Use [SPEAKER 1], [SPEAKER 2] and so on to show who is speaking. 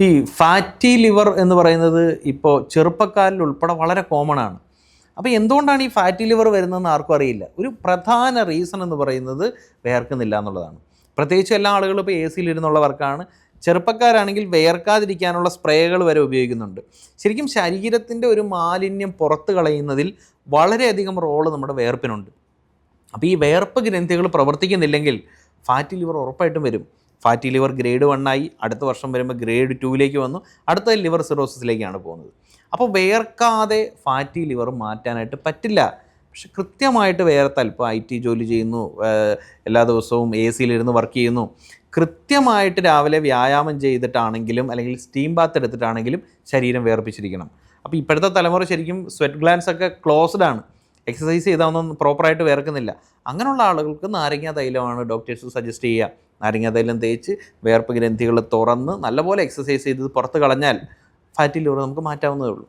[SPEAKER 1] ഈ fatty liver എന്ന് പറയുന്നത് ഇപ്പോൾ ചെറുപ്പക്കാരിൽ ഉൾപ്പെടെ വളരെ കോമൺ ആണ്. അപ്പോൾ എന്തുകൊണ്ടാണ് ഈ ഫാറ്റി ലിവർ വരുന്നതെന്ന് ആർക്കും അറിയില്ല. ഒരു പ്രധാന റീസൺ എന്ന് പറയുന്നത് വേർക്കുന്നില്ല എന്നുള്ളതാണ്. പ്രത്യേകിച്ച് എല്ലാ ആളുകളും ഇപ്പോൾ എ സിയിലിരുന്നുള്ളവർക്കാണ് ചെറുപ്പക്കാരാണെങ്കിൽ വേർക്കാതിരിക്കാനുള്ള സ്പ്രേകൾ വരെ ഉപയോഗിക്കുന്നുണ്ട്. ശരിക്കും ശരീരത്തിന്റെ ഒരു മാലിന്യം പുറത്ത് കളയുന്നതിൽ വളരെയധികം റോൾ നമ്മുടെ വേർപ്പിനുണ്ട്. അപ്പോൾ ഈ വേർപ്പ് ഗ്രന്ഥികൾ പ്രവർത്തിക്കുന്നില്ലെങ്കിൽ ഫാറ്റി ലിവർ ഉറപ്പായിട്ടും വരും. ഫാറ്റി ലിവർ ഗ്രേഡ് വൺ ആയി അടുത്ത വർഷം വരുമ്പോൾ ഗ്രേഡ് ടൂവിലേക്ക് വന്നു. അടുത്ത ലിവർ സിറോസിസിലേക്കാണ് പോകുന്നത്. അപ്പോൾ വേർക്കാതെ ഫാറ്റി ലിവർ മാറ്റാനായിട്ട് പറ്റില്ല. പക്ഷെ കൃത്യമായിട്ട് വേർത്താൽ ഇപ്പോൾ ഐ ടി ജോലി ചെയ്യുന്നു എല്ലാ ദിവസവും എ സിയിലിരുന്ന് വർക്ക് ചെയ്യുന്നു. കൃത്യമായിട്ട് രാവിലെ വ്യായാമം ചെയ്തിട്ടാണെങ്കിലും അല്ലെങ്കിൽ സ്റ്റീം ബാത്ത് എടുത്തിട്ടാണെങ്കിലും ശരീരം വേർപ്പിച്ചിരിക്കണം. അപ്പോൾ ഇപ്പോഴത്തെ തലമുറ ശരിക്കും സ്വെറ്റ് ഗ്ലാൻസ് ഒക്കെ ക്ലോസ്ഡ് ആണ്. എക്സസൈസ് ചെയ്താൽ ഒന്നും പ്രോപ്പറായിട്ട് വേർക്കുന്നില്ല. അങ്ങനെയുള്ള ആളുകൾക്ക് നാരങ്ങ തൈലമാണ് ഡോക്ടേഴ്സ് സജസ്റ്റ് ചെയ്യുക. നാരങ്ങ തൈലം തേച്ച് വേർപ്പ് ഗ്രന്ഥികൾ തുറന്ന് നല്ലപോലെ എക്സസൈസ് ചെയ്ത് പുറത്ത് കളഞ്ഞാൽ ഫാറ്റി ലിവർ നമുക്ക് മാറ്റാവുന്നതേ ഉള്ളൂ.